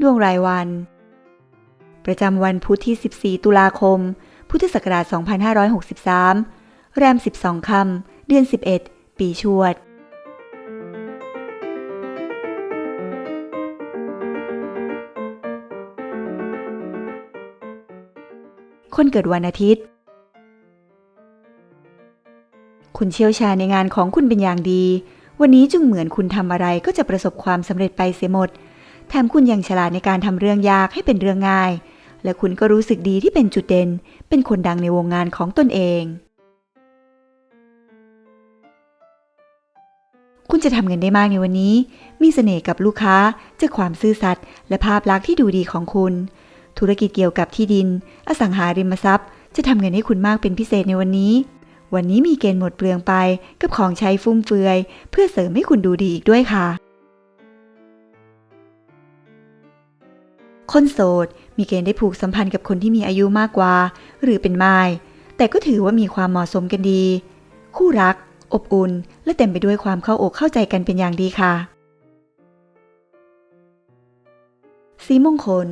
ดวงรายวัน ประจำวันพุธที่ 14 ตุลาคม พุทธศักราช 2563 แรม 12 คำ เดือน 11 ปีชวด คนเกิดวันอาทิตย์ คุณเชี่ยวชาญในงานของคุณเป็นอย่างดี วันนี้จึงเหมือนคุณทำอะไรก็จะประสบความสำเร็จไปเสียหมด แถมคุณยังฉลาดในการทำเรื่องยากให้เป็นเรื่องง่าย และคุณก็รู้สึกดีที่เป็นจุดเด่น เป็นคนดังในวงงานของตนเอง คุณจะทำเงินได้มากในวันนี้ มีเสน่ห์กับลูกค้าจากความซื่อสัตย์และภาพลักษณ์ที่ดูดีของคุณ ธุรกิจเกี่ยวกับที่ดิน อสังหาริมทรัพย์ จะทำเงินให้คุณมากเป็นพิเศษในวันนี้ วันนี้มีเกณฑ์หมดเปลืองไปกับของใช้ฟุ่มเฟือย เพื่อเสริมให้คุณดูดีอีกด้วยค่ะ คนโสดมีเกณฑ์ได้ผูกสัมพันธ์กับคนที่มีอายุมากกว่า หรือเป็นไม้แต่ก็ถือว่ามีความเหมาะสมกันดี คู่รัก อบอุ่น และเต็มไปด้วยความเข้าอกเข้าใจกันเป็นอย่างดีค่ะ สีมงคล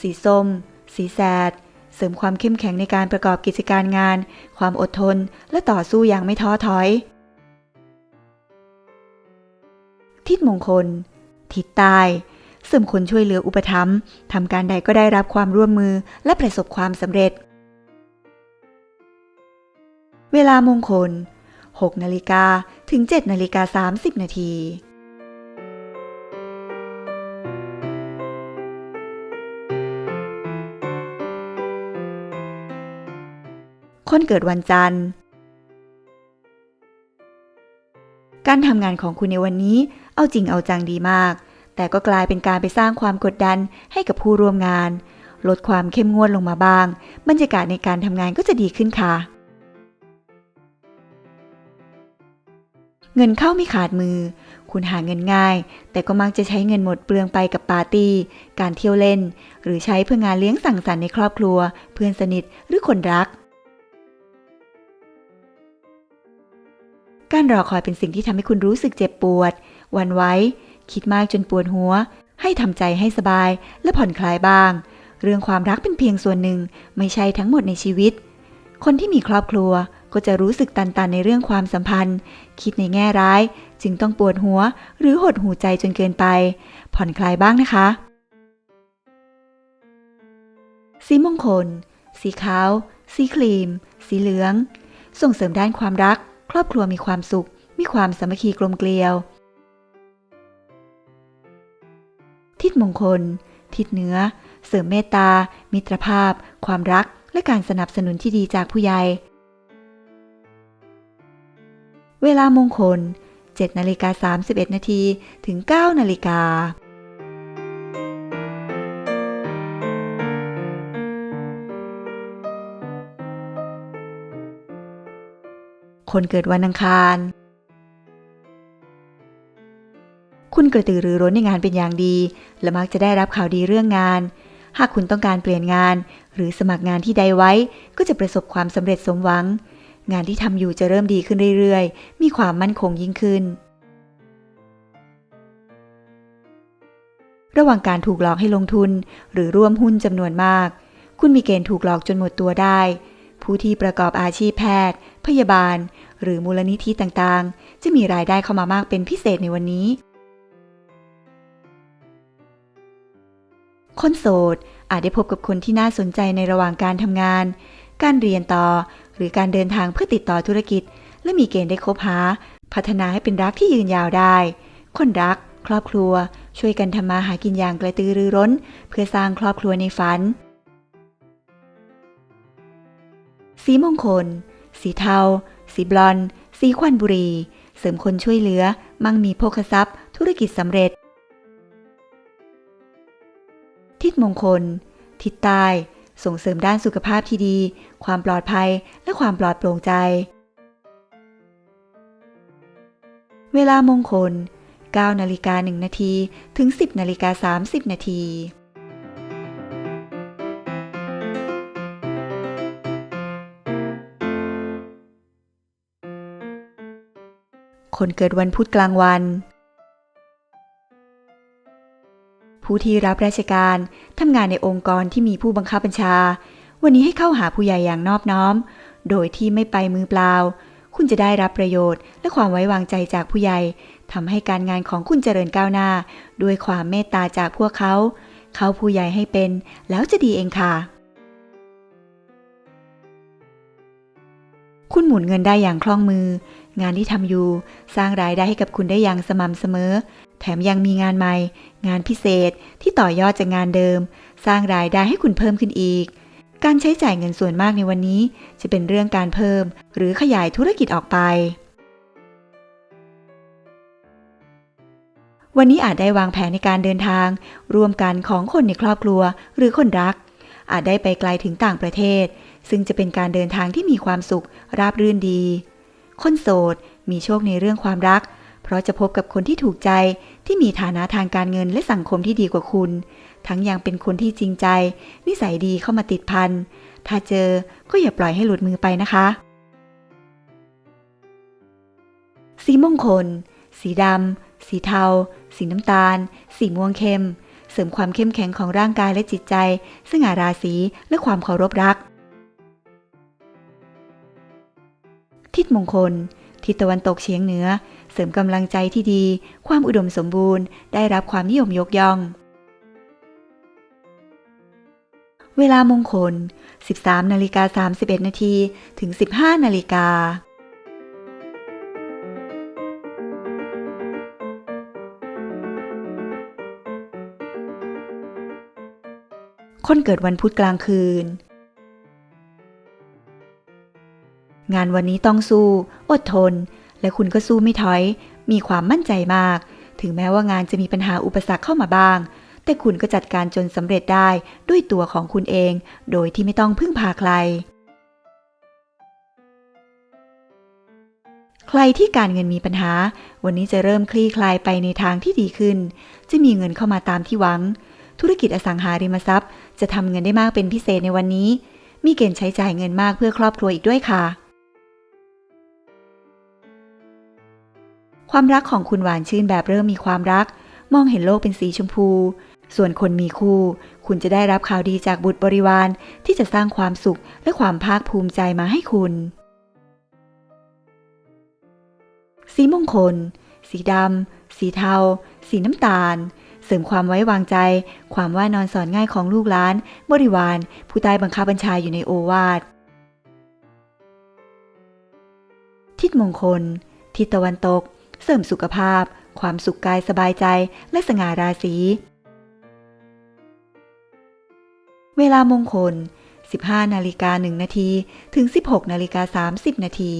สีส้ม สีแสด เสริมความเข้มแข็งในการประกอบกิจการงาน ความอดทน และต่อสู้อย่างไม่ท้อถอย ทิศมงคล ทิศใต้ เสริมคนช่วยเหลืออุปถัมภ์ทำการใดก็ได้รับความร่วมมือและประสบความสำเร็จ เวลามงคล 6 นาฬิกาถึง 7 นาฬิกา 30 นาทีคนเกิดวันจันทร์ การทำงานของคุณในวันนี้เอาจริงเอาจังดีมาก แต่ก็กลายเป็นการไปสร้างความกดดันให้กับผู้ร่วมงาน ลดความเข้มงวดลงมาบ้าง บรรยากาศในการทำงานก็จะดีขึ้นค่ะ เงินเข้าไม่ขาดมือ คุณหาเงินง่าย แต่ก็มักจะใช้เงินหมดเปลืองไปกับปาร์ตี้ การเที่ยวเล่น หรือใช้เพื่องานเลี้ยงสังสรรค์ในครอบครัว เพื่อนสนิทหรือคนรักการรอคอยเป็นสิ่งที่ทำให้คุณรู้สึกเจ็บปวด วันไว้ คิดมากจนปวดหัว ให้ทำใจให้สบายและผ่อนคลายบ้าง เรื่องความรักเป็นเพียงส่วนหนึ่งไม่ใช่ทั้งหมดในชีวิต คนที่มีครอบครัวก็จะรู้สึกตันๆในเรื่องความสัมพันธ์ คิดในแง่ร้าย จึงต้องปวดหัว หรือหดหูใจจนเกินไป ผ่อนคลายบ้างนะคะ สีมงคล สีขาว สีครีม สีเหลือง ส่งเสริมด้านความรัก ครอบครัวมีความสุข มีความสามัคคีกลมเกลียว ทิศมงคล ทิศเหนือ เสริมเมตตา มิตรภาพ ความรัก และการสนับสนุนที่ดีจากผู้ใหญ่ เวลามงคล 7นาฬิกา31นาทีถึง 9นาฬิกาคนเกิดวันอังคาร คุณกระตือรือร้นในงานเป็นอย่างดี และมักจะได้รับข่าวดีเรื่องงาน หากคุณต้องการเปลี่ยนงาน หรือสมัครงานที่ใดไว้ ก็จะประสบความสำเร็จสมหวัง งานที่ทำอยู่จะเริ่มดีขึ้นเรื่อยๆ มีความมั่นคงยิ่งขึ้น ระหว่างการถูกหลอกให้ลงทุน หรือร่วมหุ้นจำนวนมาก คุณมีเกณฑ์ถูกหลอกจนหมดตัวได้ ผู้ที่ประกอบอาชีพแพทย์ พยาบาล หรือมูลนิธิต่างๆ จะมีรายได้เข้ามามากเป็นพิเศษในวันนี้ คนโสดอาจได้พบกับคนที่น่าสนใจในระหว่างการทำงาน การเรียนต่อ หรือการเดินทางเพื่อติดต่อธุรกิจ และมีเกณฑ์ได้คบหา พัฒนาให้เป็นรักที่ยืนยาวได้ คนรัก ครอบครัว ช่วยกันทำมาหากินอย่างกระตือรือร้น เพื่อสร้างครอบครัวในฝัน สีมงคล สีเทา สีบลอน สีควันบุรี เสริมคนช่วยเหลือ มั่งมีโภคทรัพย์ ธุรกิจสำเร็จ ทิศมงคล ทิศใต้ส่งเสริมด้านสุขภาพที่ดี ความปลอดภัย และความปลอดโปร่งใจ เวลามงคล 9 นาฬิกา 1 นาที ถึง 10 นาฬิกา 30 นาที คนเกิดวันพุธกลางวัน ผู้ที่รับราชการทำงานในองค์กรที่มีผู้บังคับบัญชา วันนี้ให้เข้าหาผู้ใหญ่อย่างนอบน้อม โดยที่ไม่ไปมือเปล่า คุณจะได้รับประโยชน์ และความไว้วางใจจากผู้ใหญ่ทำให้การงานของคุณเจริญก้าวหน้า ด้วยความเมตตาจากพวกเขา เขาผู้ใหญ่ให้เป็น แล้วจะดีเองค่ะ คุณหมุนเงินได้อย่างคล่องมือ งานที่ทำอยู่ สร้างรายได้ให้กับคุณได้อย่างสม่ำเสมอ แถมยังมีงานใหม่ งานพิเศษที่ต่อยอดจากงานเดิม สร้างรายได้ให้คุณเพิ่มขึ้นอีก การใช้จ่ายเงินส่วนมากในวันนี้ จะเป็นเรื่องการเพิ่ม หรือขยายธุรกิจออกไป วันนี้อาจได้วางแผนในการเดินทางร่วมกันของคนในครอบครัว หรือคนรัก อาจได้ไปไกลถึงต่างประเทศ ซึ่งจะเป็นการเดินทางที่มีความสุขราบรื่นดี คนโสดมีโชคในเรื่องความรัก ราะจะพบกับคนที่ถูกใจที่มีฐานะทางการเงินและสังคมที่ดีกว่าคุณ ทั้งยังเป็นคนที่จริงใจ นิสัยดีเข้ามาติดพัน ถ้าเจอก็อย่าปล่อยให้หลุดมือไปนะคะ สีมงคล สีดำ สีเทา สีน้ำตาล สีม่วงเข้ม เสริมความเข้มแข็งของร่างกายและจิตใจสง่าราศีและความเคารพรัก ทิศมงคล ทิศตะวันตกเฉียงเหนือ เสริมกำลังใจที่ดี ความอุดมสมบูรณ์ ได้รับความนิยมยกย่อง เวลามงคล 13นาฬิกา31นาทีถึง 15นาฬิกาคนเกิดวันพุธกลางคืน งานวันนี้ต้องสู้ อดทน และคุณก็สู้ไม่ถอย มีความมั่นใจมาก ถึงแม้ว่างานจะมีปัญหาอุปสรรคเข้ามาบ้าง แต่คุณก็จัดการจนสำเร็จได้ด้วยตัวของคุณเอง โดยที่ไม่ต้องพึ่งพาใคร ใครที่การเงินมีปัญหา วันนี้จะเริ่มคลี่คลายไปในทางที่ดีขึ้น จะมีเงินเข้ามาตามที่หวัง ธุรกิจอสังหาริมทรัพย์ จะทำเงินได้มากเป็นพิเศษในวันนี้ มีเกณฑ์ใช้จ่ายเงินมากเพื่อครอบครัวอีกด้วยค่ะ ความรักของคุณหวานชื่นแบบเริ่มมีความรัก มองเห็นโลกเป็นสีชมพู ส่วนคนมีคู่ คุณจะได้รับข่าวดีจากบุตรบริวารที่จะสร้างความสุขและความภาคภูมิใจมาให้คุณ สีมงคล สีดำ สีเทา สีน้ำตาล เสริมความไว้วางใจ ความว่านอนสอนง่ายของลูกหลาน บริวาร ผู้ใต้บังคับบัญชาอยู่ในโอวาท ทิศมงคล ทิศตะวันตก เสริมสุขภาพ ความสุขกายสบายใจและสง่าราศี เวลามงคล 15นาฬิกา1นาทีถึง 16นาฬิกา30นาที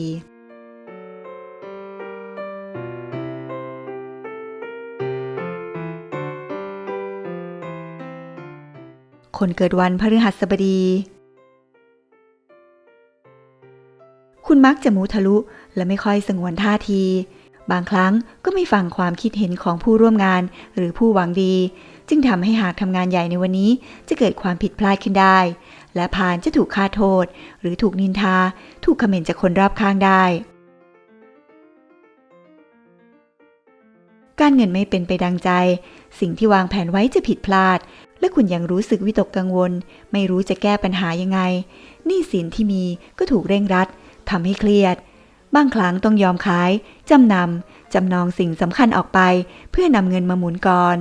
คนเกิดวันพฤหัสบดี คุณมักจะมูทะลุและไม่ค่อยสงวนท่าที บางครั้งก็ไม่ฟังความคิดเห็นของผู้ร่วมงาน หรือผู้หวังดี จึงทำให้หากทำงานใหญ่ในวันนี้จะเกิดความผิดพลาดขึ้นได้ และผ่านจะถูกค่าโทษ หรือถูกนินทา ถูกคอมเมนต์จากคนรอบข้างได้ การเงินไม่เป็นไปดังใจ สิ่งที่วางแผนไว้จะผิดพลาด และคุณยังรู้สึกวิตกกังวล ไม่รู้จะแก้ปัญหายังไงหนี้สินที่มีก็ถูกเร่งรัดทำให้เครียด บางครั้งต้องยอมขาย จำนำ จำนองสิ่งสำคัญออกไป เพื่อนำเงินมาหมุนก่อน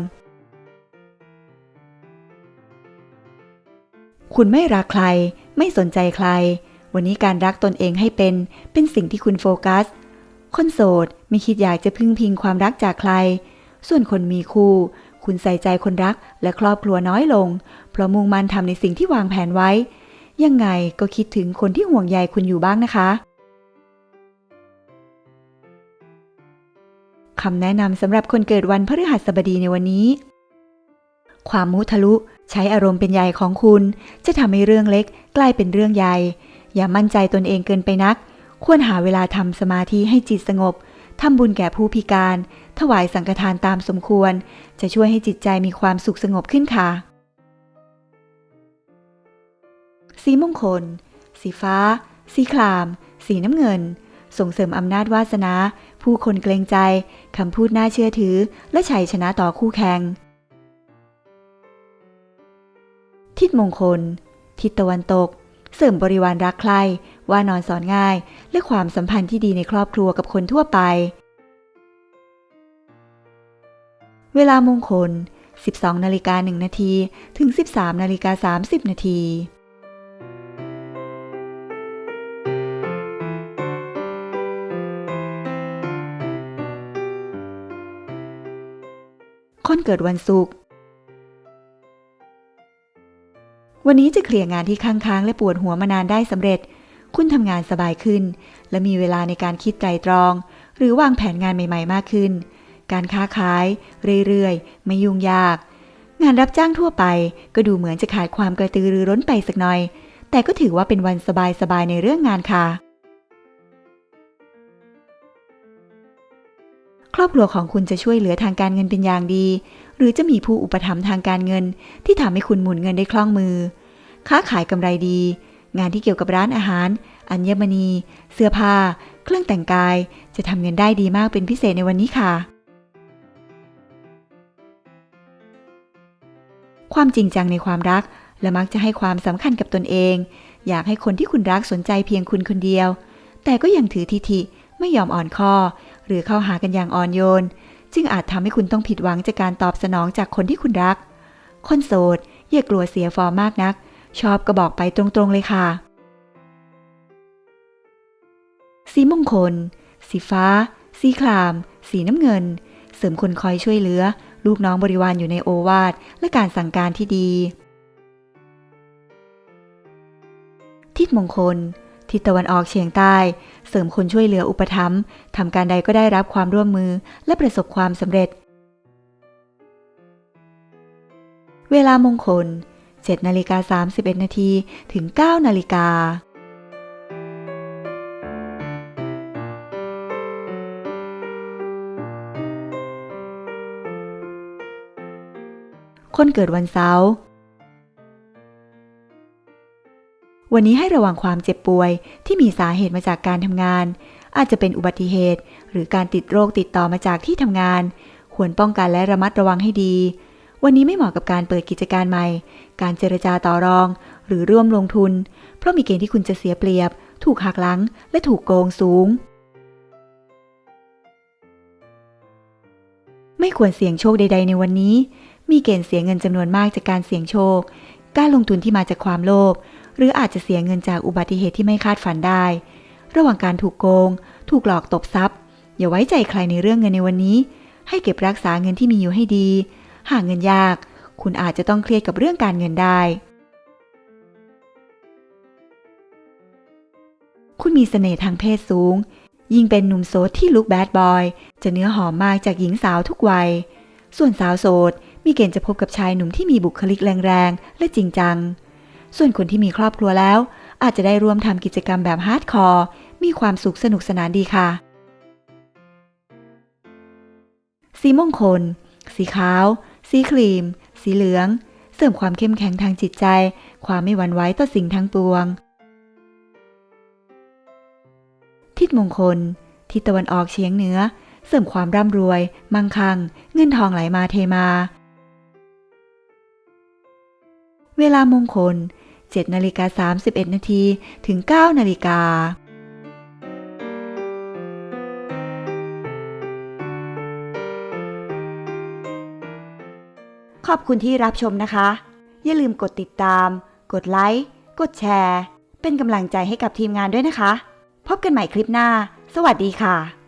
คุณไม่รักใคร ไม่สนใจใคร วันนี้การรักตนเองให้เป็น เป็นสิ่งที่คุณโฟกัส คนโสดไม่คิดอยากจะพึ่งพิงความรักจากใคร ส่วนคนมีคู่ คุณใส่ใจคนรักและครอบครัวน้อยลง เพราะมุ่งมั่นทำในสิ่งที่วางแผนไว้ ยังไงก็คิดถึงคนที่ห่วงใยคุณอยู่บ้างนะคะ คำแนะนำสำหรับคนเกิดวันพฤหัสบดีในวันนี้ ความมุทะลุใช้อารมณ์เป็นใหญ่ของคุณ จะทำให้เรื่องเล็กกลายเป็นเรื่องใหญ่ อย่ามั่นใจตนเองเกินไปนัก ควรหาเวลาทำสมาธิให้จิตสงบทำบุญแก่ผู้พิการ ถวายสังฆทานตามสมควร จะช่วยให้จิตใจมีความสุขสงบขึ้นค่ะ สีมงคล สีฟ้า สีคราม สีน้ำเงิน ส่งเสริมอำนาจวาสนา ผู้คนเกรงใจคำพูดน่าเชื่อถือ และชัยชนะต่อคู่แข่ง ทิศมงคล ทิศตะวันตก เสริมบริวารรักใคร่ว่านอนสอนง่าย และความสัมพันธ์ที่ดีในครอบครัวกับคนทั่วไป เวลามงคล 12นาฬิกา1นาทีถึง 13นาฬิกา30นาที คนเกิดวันศุกร์ วันนี้จะเคลียร์งานที่ค้างๆและปวดหัวมานานได้สำเร็จ คุณทำงานสบายขึ้น และมีเวลาในการคิดไตรตรอง หรือวางแผนงานใหม่ ๆ มากขึ้น การค้าขาย เรื่อยๆ ไม่ยุ่งยาก งานรับจ้างทั่วไป ก็ดูเหมือนจะขาดความกระตือรือร้นไปสักหน่อย แต่ก็ถือว่าเป็นวันสบายๆในเรื่องงานค่ะ ครอบครัวของคุณจะช่วยเหลือทางการเงินเป็นอย่างดี หรือจะมีผู้อุปถัมภ์ทางการเงิน ที่ทำให้คุณหมุนเงินได้คล่องมือ ค้าขายกำไรดี งานที่เกี่ยวกับร้านอาหาร อัญมณี เสื้อผ้า เครื่องแต่งกาย จะทำเงินได้ดีมากเป็นพิเศษในวันนี้ค่ะ ความจริงจังในความรัก และมักจะให้ความสำคัญกับตนเอง อยากให้คนที่คุณรักสนใจเพียงคุณคนเดียว แต่ก็ยังถือทิฐิไม่ยอมอ่อนข้อ หรือเข้าหากันอย่างอ่อนโยน จึงอาจทำให้คุณต้องผิดหวังจากการตอบสนองจากคนที่คุณรัก คนโสดอย่ากลัวเสียฟอร์มมากนัก ชอบก็บอกไปตรงๆเลยค่ะ สีมงคล สีฟ้า สีคราม สีน้ำเงิน เสริมคนคอยช่วยเหลือ ลูกน้องบริวารอยู่ในโอวาทและการสั่งการที่ดี ทิศมงคล ทิศตะวันออกเฉียงใต้ เสริมคนช่วยเหลืออุปถัมภ์ทำการใดก็ได้รับความร่วมมือและประสบความสำเร็จ เวลามงคล 7นาฬิกา31นาทีถึง 9นาฬิกาคนเกิดวันเสาร์ วันนี้ให้ระวังความเจ็บป่วยที่มีสาเหตุมาจากการทำงาน อาจจะเป็นอุบัติเหตุ หรือการติดโรคติดต่อมาจากที่ทำงาน ควรป้องกันและระมัดระวังให้ดี วันนี้ไม่เหมาะกับการเปิดกิจการใหม่ การเจรจาต่อรอง หรือร่วมลงทุน เพราะมีเกณฑ์ที่คุณจะเสียเปรียบ ถูกหักหลัง และถูกโกงสูง ไม่ควรเสี่ยงโชคใด ๆ ในวันนี้ มีเกณฑ์เสียเงินจำนวนมากจากการเสี่ยงโชค การลงทุนที่มาจากความโลภ หรืออาจจะเสียเงินจากอุบัติเหตุที่ไม่คาดฝันได้ ระหว่างการถูกโกง ถูกหลอกตบทรัพย์ อย่าไว้ใจใครในเรื่องเงินในวันนี้ ให้เก็บรักษาเงินที่มีอยู่ให้ดี หาเงินยาก คุณอาจจะต้องเครียดกับเรื่องการเงินได้ คุณมีเสน่ห์ทางเพศสูง ยิ่งเป็นหนุ่มโสดที่ลุกแบดบอย จะเนื้อหอมมากจากหญิงสาวทุกวัย ส่วนสาวโสดมีเกณฑ์จะพบกับชายหนุ่มที่มีบุคลิกแรงๆ และจริงจัง ส่วนคนที่มีครอบครัวแล้ว อาจจะได้ร่วมทำกิจกรรมแบบฮาร์ดคอร์ มีความสุขสนุกสนานดีค่ะ สีมงคล สีขาว สีครีม สีเหลือง เสริมความเข้มแข็งทางจิตใจ ความไม่หวั่นไหวต่อสิ่งทั้งปวง ทิศมงคล ทิศตะวันออกเฉียงเหนือ เสริมความร่ำรวย มั่งคั่ง เงินทองไหลมาเทมา เวลามงคล 7นาฬิกา31นาทีถึง 9นาฬิกาขอบคุณที่รับชมนะคะ อย่าลืมกดติดตาม กดไลค์ กดแชร์ เป็นกำลังใจให้กับทีมงานด้วยนะคะ พบกันใหม่คลิปหน้า สวัสดีค่ะ